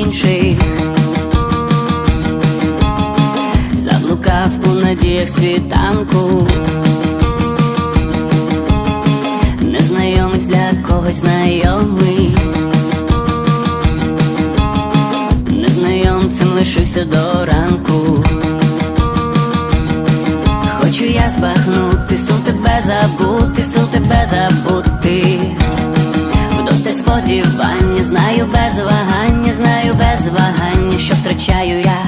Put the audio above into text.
інших. Заблукав у надіях світанку. Незнайомець для когось знайомий. Незнайомцем лишився до ранку. Хочу я збагнути, сил тебе забути, сил тебе забути. Сподівання, знаю без вагання, знаю без вагання, що втрачаю я.